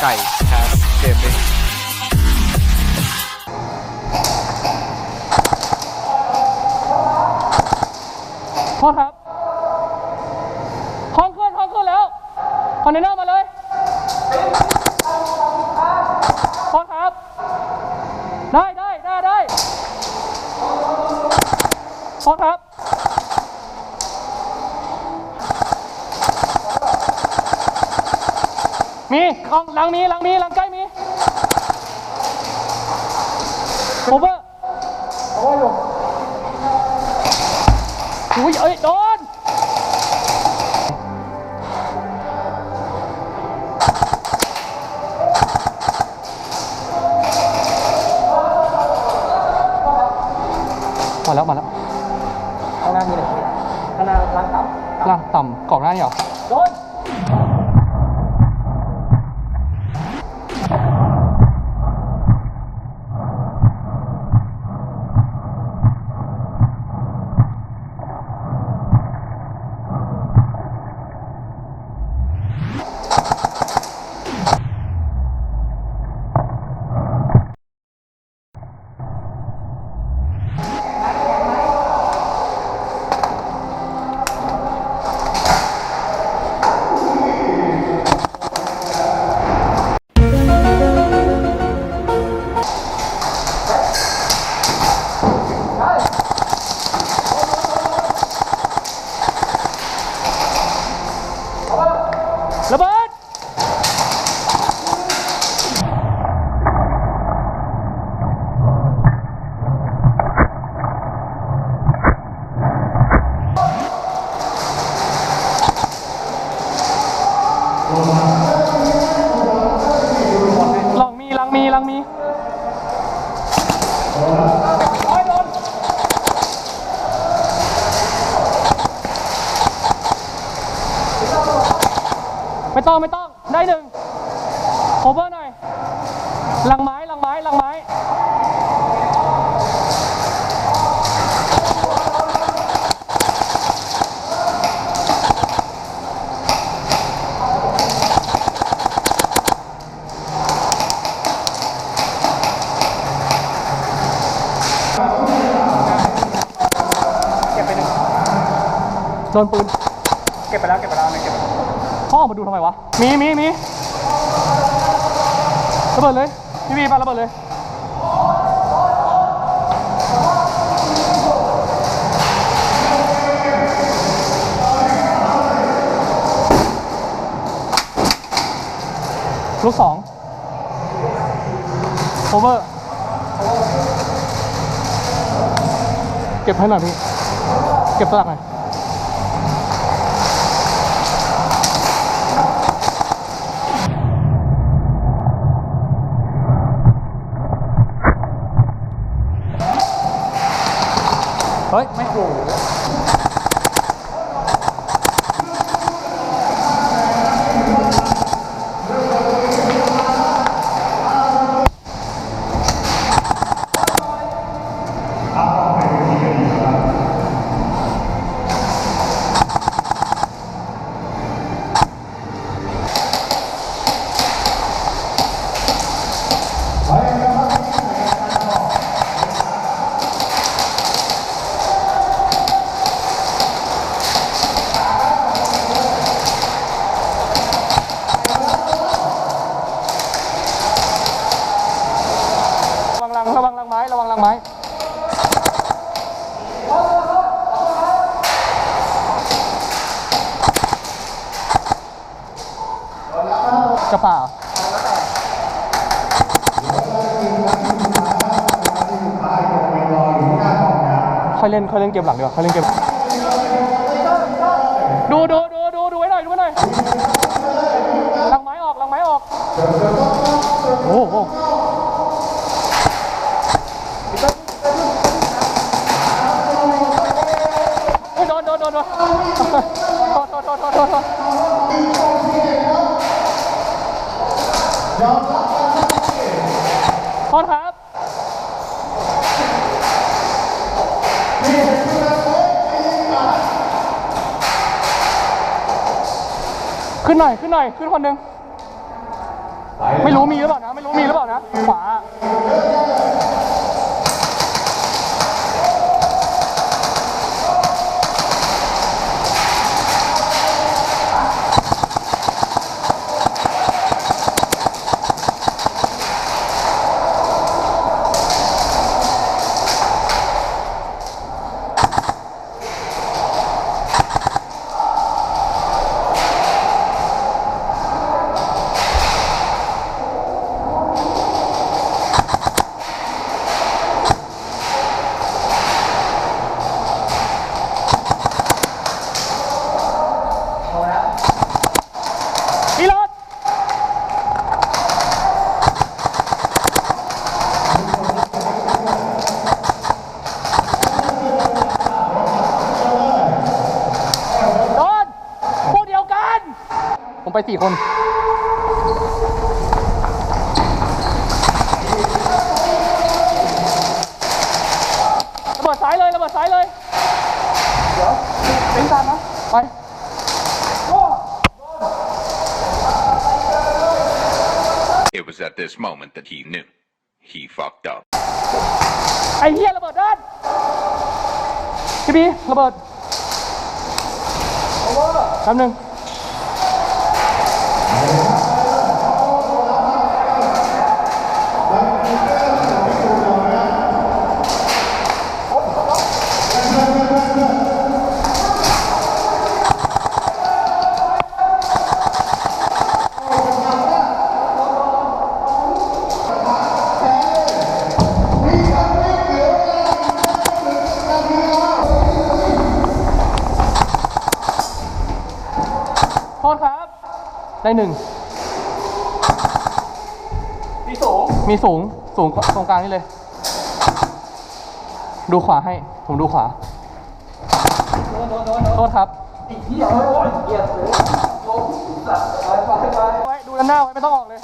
ไก่แคสเกมมิ่งโทษครับห้องขึ้นห้องขึ้นแล้วคอนเทนเนอร์มาเลยโทษครับ ได้ได้ได้ได้โทษครับ มีกล้องหลังมีหลังมีหลังใกล้มีโอเวอร์โอเวอร์อยู่อุ้ยเอ้ยโดนมาแล้วมาแล้วข้างหน้ามีหนึ่งข้างหน้าล่างต่ำล่างต่ำกรอบหน้านี่เหรอโดน ร ไม่ต้องไม่ต้องได้หนึ่งโคเวอร์หน่อยหลังไม้หลังไม้หลังไม้เก็บไปหนึ่งโดนปืน เก็บไปแล้ว เก็บไปแล้ว อออกมาดูทำไมวะ มีมีมีระเบิดเลย พี่บีไประเบิดเลยลูกสองโอเวอร์ เก็บให้หน่อยพี่ เก็บสลักหน่อย เกระป๋าเหรอค่อยเล่นค่อยเล่นเกมหลังดีกว่าค่อยเล่นเกมดูดูดู นหน่อยขึ้นหน่อยขึ้นคนหนึ่งไม่รู้มีหรือเปล่านะ ไม่รู้มีหรือเปล่านะ ขวา ไปสี่คนระเบิดซ้ายเลยระเบิดซ้ายเลย เดี๋ยวเป็นตามนะไป It was at this moment that he knew. He fucked up. ไอ้เหี้ยระเบิดด้านพี่บีระเบิดแป๊บนึง โได้หนึ่งมีสูงมีสูงสูงตรงกลางนี่เลย ดูขวาให้ ผมดูขวาโทษครับไว้ดูด้านหน้าไว้ไม่ต้องออกเลย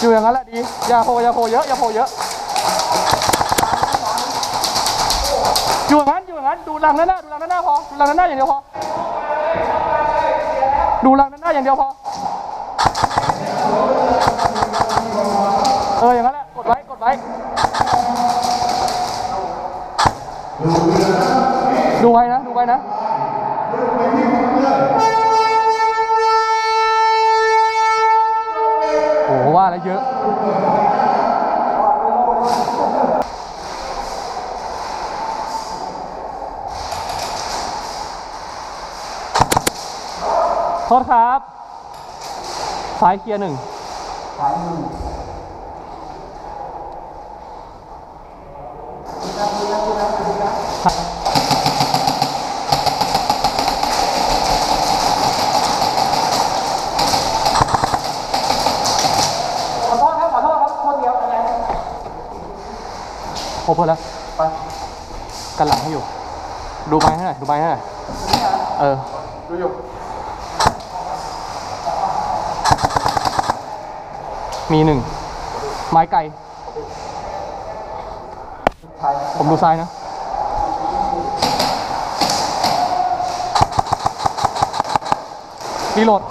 อยู่อย่างนั้นแหละดีอย่าโผล่อย่าโผล่เยอะอย่าโผล่เยอะอยู่อย่างนั้นอยู่อย่างนั้นดูหลังด้านหน้าดูหลังด้านหน้าพอดูหลังด้านหน้าอย่างเดียวพอดูหลังด้านหน้าอย่างเดียวพอ เอออย่างนั้นแหละ กดไว้ กดไว้ ดูไว้นะ ดูไว้นะโอ้ว่าแล้วเยอะโทษครับ ซ้ายเคลียร์หนึ่งขอโทษครับขอโทษครับคนเดียวอะไรโอเพิ่แล้วไปกันหลังให้อยู่ ดูไม้ให้หน่อยดูไม้ให้หน่อยเออ ดูอยู่ มีหนึ่งไม้ไก่ ผมดูซ้ายนะ รีโหลด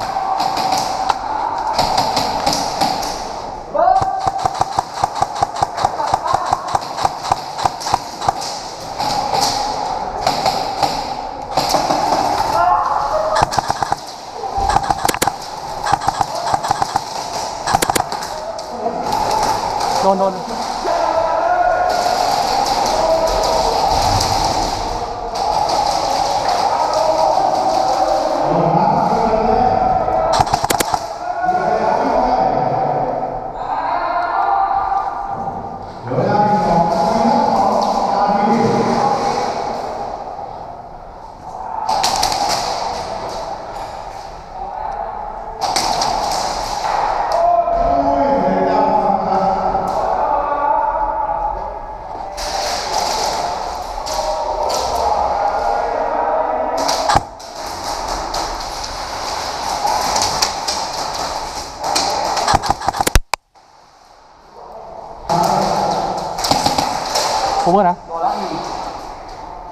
เวอร์นะ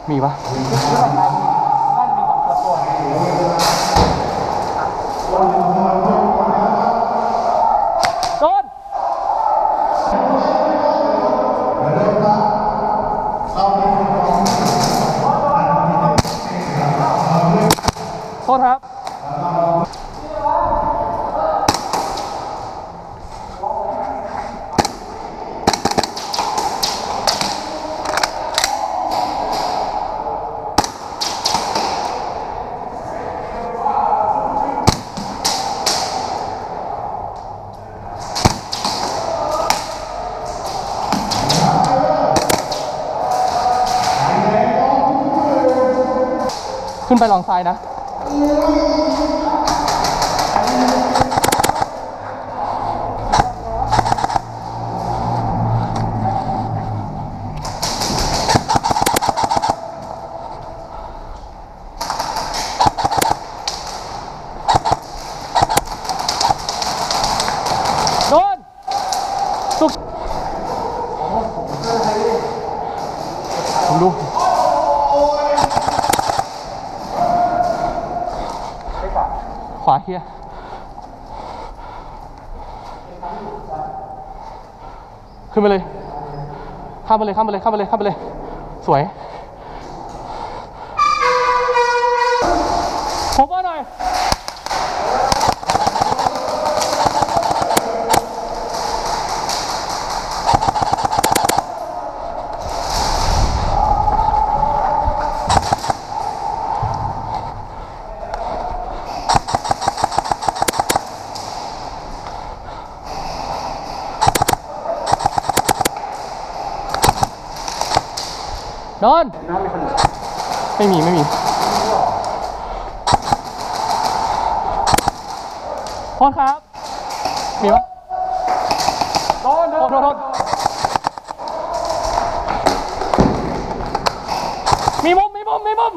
มีปะ ขึ้นไปลองซ้ายนะ โดนสุกผมดู ขวาเคลียร์ขึ้นไปเลย ข้ามไปเลย ข้ามไปเลย ข้ามไปเลย ข้ามไปเลย สวย โดนไม่มี ไม่มีโทษครับ มีปะโทษโทษโทษโทษมีมุมมีมุมมีมุม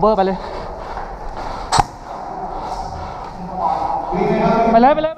เวอร์ไปเลย ไปเลย ไปเลยไปเลย